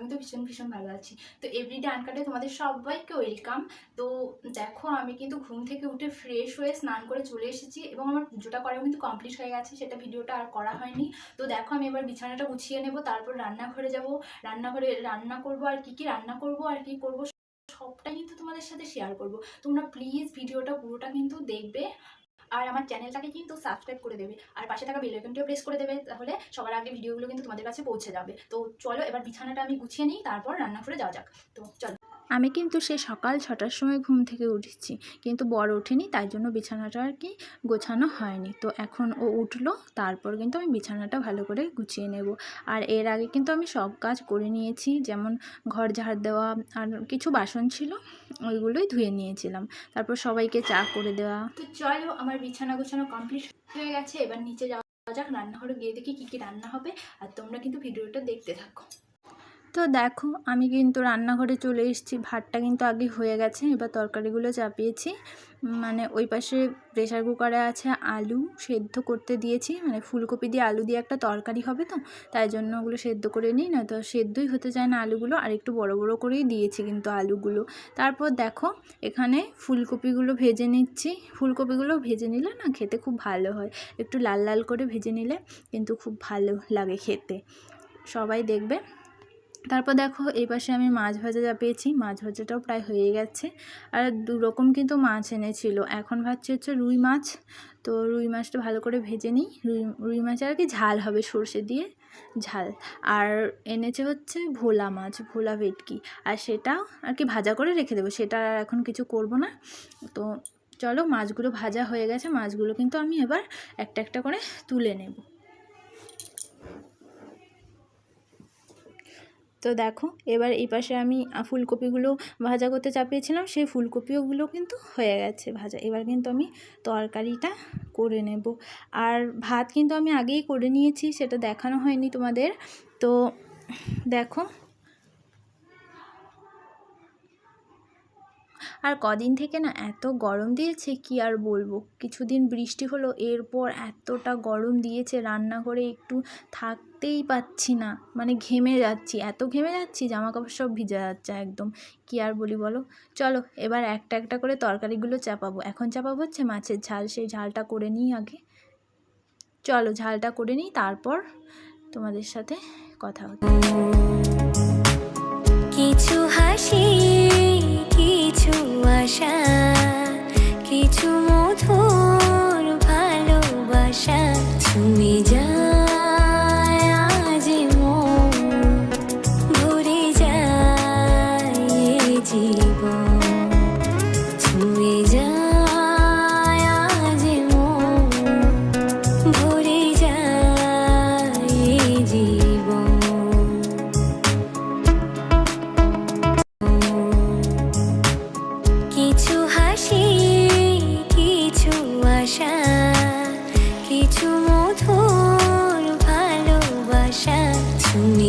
করছি ভালো আছো আর আমি কিন্তু ভীষণ ভীষণ ভালো আছি। তো এভরিডে আনকাটে তোমাদের সবাইকে ওয়েলকাম তো দেখো, আমি কিন্তু ঘুম থেকে উঠে ফ্রেশ হয়ে স্নান করে চলে এসেছি এবং আমার পুজোটা করাও কিন্তু কমপ্লিট হয়ে গেছে, সেটা ভিডিওটা আর করা হয়নি। তো দেখো, আমি এবার বিছানাটা গুছিয়ে নেব, তারপর রান্নাঘরে যাব। রান্নাঘরে রান্না করব আর কি কি রান্না করব আর কি করব, সবটাই কিন্তু তোমাদের সাথে শেয়ার করব। তোমরা প্লিজ ভিডিওটা পুরোটা কিন্তু দেখবে। আর আমার চ্যানেলটাকে কিন্তু সাবস্ক্রাইব করে দেবে। আর পাশে থাকা বেল আইকনটিও প্রেস করে দেবে, তাহলে সবার আগে ভিডিওগুলো কিন্তু তোমাদের কাছে পৌঁছে যাবে। তো চলো, এবার বিছানাটা আমি গুছিয়ে নিই, তারপর রান্না করে যাওয়া যাক। তো চলো। আমি কিন্তু সে সকাল ছটার সময় ঘুম থেকে উঠেছি, কিন্তু বড় ওঠেনি, তাই জন্য বিছানাটা আর কি গোছানো হয়নি। তো এখন ও উঠল, তারপর কিন্তু আমি বিছানাটা ভালো করে গুছিয়ে নেব। আর এর আগে কিন্তু আমি সব কাজ করে নিয়েছি, যেমন ঘর ঝাড় দেওয়া আর কিছু বাসন ছিল, ওইগুলোই ধুয়ে নিয়েছিলাম। তারপর সবাইকে চা করে দেওয়া। তো চলো, আমার বিছানা গোছানো কমপ্লিট হয়ে গেছে, এবার নিচে যাওয়া যাক, রান্নাঘরে গিয়ে দেখি কী কী রান্না হবে, আর তোমরা কিন্তু ভিডিওটা দেখতে থাকো। তো দেখো, আমি কিন্তু রান্নাঘরে চলে এসেছি। ভাতটা কিন্তু আগে হয়ে গেছে, এবার তরকারিগুলো চাপিয়েছি। মানে ওই পাশে প্রেশার কুকারে আছে আলু সেদ্ধ করতে দিয়েছি। মানে ফুলকপি দিয়ে আলু দিয়ে একটা তরকারি হবে তো, তাই জন্য ওগুলো সেদ্ধ করে নিই। না তো সেদ্ধই হতে চায় না আলুগুলো, আর একটু বড় বড় করেই দিয়েছি কিন্তু আলুগুলো। তারপর দেখো, এখানে ফুলকপিগুলো ভেজে নিচ্ছি। ফুলকপিগুলো ভেজে নিলে না খেতে খুব ভালো হয়। একটু লাল লাল করে ভেজে নিলে কিন্তু খুব ভালো লাগে খেতে। সবাই দেখবে। তারপর দেখো, এই পাশে আমি মাছ ভাজা যা পেয়েছি, মাছ ভাজাটাও প্রায় হয়ে গেছে। আর দু রকম কিন্তু মাছ এনেছিল। এখন ভাবছি হচ্ছে রুই মাছ। তো রুই মাছটা ভালো করে ভেজে নিই। রুই রুই মাছ আর কি ঝাল হবে সর্ষে দিয়ে, ঝাল। আর এনেছে হচ্ছে ভোলা মাছ, ভোলা ভেটকি। আর সেটা আর কি ভাজা করে রেখে দেবো। সেটা আর এখন কিছু করব না। তো চলো, মাছগুলো ভাজা হয়ে গেছে। মাছগুলো কিন্তু আমি এবার একটা একটা করে তুলে নেব। তো দেখো, এবার এই পাশে আমি ফুলকপিগুলো ভাজা করতে চাপিয়েছিলাম, সেই ফুলকপিগুলো কিন্তু হয়ে গেছে ভাজা। এবার কিন্তু আমি তরকারিটা করে নেব। আর ভাত কিন্তু আমি আগেই করে নিয়েছি, সেটা দেখানো হয়নি তোমাদের। তো দেখো আর কদিন থেকে না এত গরম দিয়েছে, কি আর বলব? কিছুদিন বৃষ্টি হলো, এরপর এতটা গরম দিয়েছে, রান্নাঘরে একটু থাকতেই পাচ্ছি না মানে ঘেমে যাচ্ছি, এত ঘেমে যাচ্ছি জামা কাপড় সব ভিজে যাচ্ছে একদম, কি আর বলি বলো? চলো, এবার একটা একটা করে তরকারিগুলো চাপাবো, এখন চাপাবো হচ্ছে মাছের ঝাল, সেই ঝালটা করে নিই আগে। চলো, ঝালটা করে নিই, তারপর তোমাদের সাথে কথা হচ্ছে। কিছু হাসি কিছু আশা জীবন।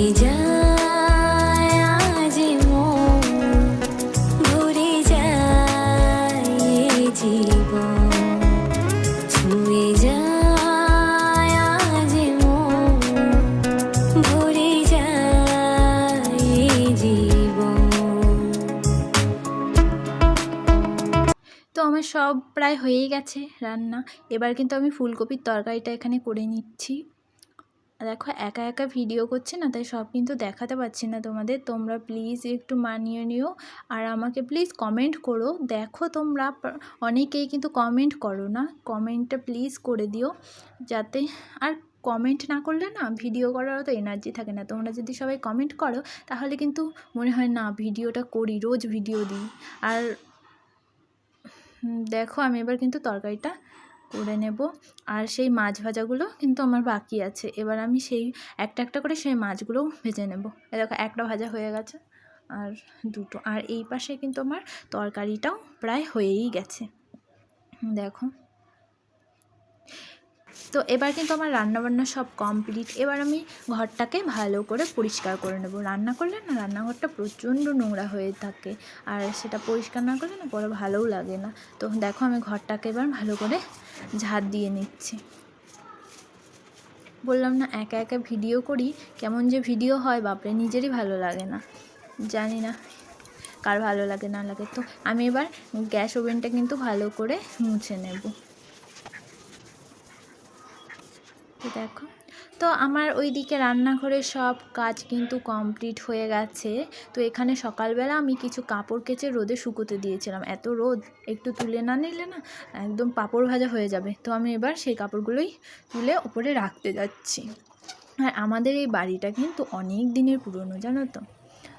তো আমার সব প্রায় হয়েই গেছে রান্না। এবার কিন্তু আমি ফুলকপির তরকারিটা এখানে করে নিচ্ছি। দেখো একা একা ভিডিও করছি না, তাই সব কিন্তু দেখাতে পারছি না তোমাদের। তোমরা প্লিজ একটু মানিয়ে নিও আর আমাকে প্লিজ কমেন্ট করো। দেখো তোমরা অনেকেই কিন্তু কমেন্ট করো না। কমেন্টটা প্লিজ করে দিও যাতে, আর কমেন্ট না করলে না ভিডিও করার তো এনার্জি থাকে না। তোমরা যদি সবাই কমেন্ট করো, তাহলে কিন্তু মনে হয় না ভিডিওটা করি, রোজ ভিডিও দিই। আর দেখো আমি এবার কিন্তু তরকারিটা করে নেব। আর সেই মাছ ভাজাগুলো কিন্তু আমার বাকি আছে। এবার আমি সেই একটা একটা করে সেই মাছগুলোও ভেজে নেব। দেখো, একটা ভাজা হয়ে গেছে আর দুটো। আর এই পাশে কিন্তু আমার তরকারিটাও প্রায় হয়েই গেছে। দেখো। তো এবার কিন্তু আমার রান্নাবান্না সব কমপ্লিট এবার আমি ঘরটাকে ভালো করে পরিষ্কার করে নেব। রান্না করলে না রান্নাঘরটা প্রচণ্ড নোংরা হয়ে থাকে। আর সেটা পরিষ্কার না করলে না পরে ভালোও লাগে না। তো দেখো আমি ঘরটাকে এবার ভালো করে ঝাড় দিয়ে নিচ্ছি। বললাম না, একা একা ভিডিও করি, কেমন যে ভিডিও হয়, বাপরে, নিজেরই ভালো লাগে না। জানি না কার ভালো লাগে না লাগে। তো আমি এবার গ্যাস ওভেনটা কিন্তু ভালো করে মুছে নেব তো দেখো। তো আমার ওই দিকে রান্নাঘরের সব কাজ কিন্তু কমপ্লিট হয়ে গেছে। তো এখানে সকালবেলা আমি কিছু কাপড় কেচে রোদে শুকোতে দিয়েছিলাম। এত রোদ, একটু তুলে না নিলে না একদম পাঁপড় ভাজা হয়ে যাবে। তো আমি এবার সেই কাপড়গুলোই তুলে ওপরে রাখতে যাচ্ছি। আর আমাদের এই বাড়িটা কিন্তু অনেক দিনের পুরনো, জানো তো?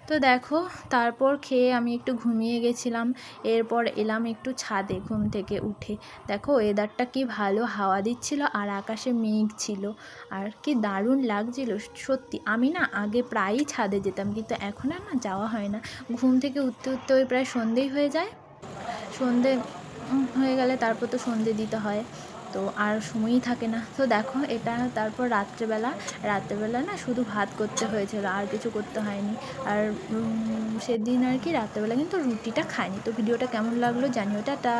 তো দেখো, তারপর খেয়ে আমি একটু ঘুমিয়ে গেছিলাম। এরপর এলাম একটু ছাদে ঘুম থেকে উঠে। দেখো ওয়েদারটা কি ভালো, হাওয়া দিচ্ছিল আর আকাশে মেঘ ছিল। আর কি দারুণ লাগছিল, সত্যি। আমি না আগে প্রায়ই ছাদে যেতাম, কিন্তু এখন আর না যাওয়া হয় না। ঘুম থেকে উঠতে উঠতে ওই প্রায় সন্ধেই হয়ে যায়। সন্ধে হয়ে গেলে তারপর তো সন্ধে দিতে হয়। তো আর সময়ই থাকে না। তো দেখো এটা তারপর রাত্রেবেলা রাত্রেবেলা না শুধু ভাত করতে হয়েছিল, আর কিছু করতে হয়নি। আর সেদিন আর কি রাত্রেবেলা কিন্তু রুটিটা খাইনি। তো ভিডিওটা কেমন লাগল জানিও, টাটা।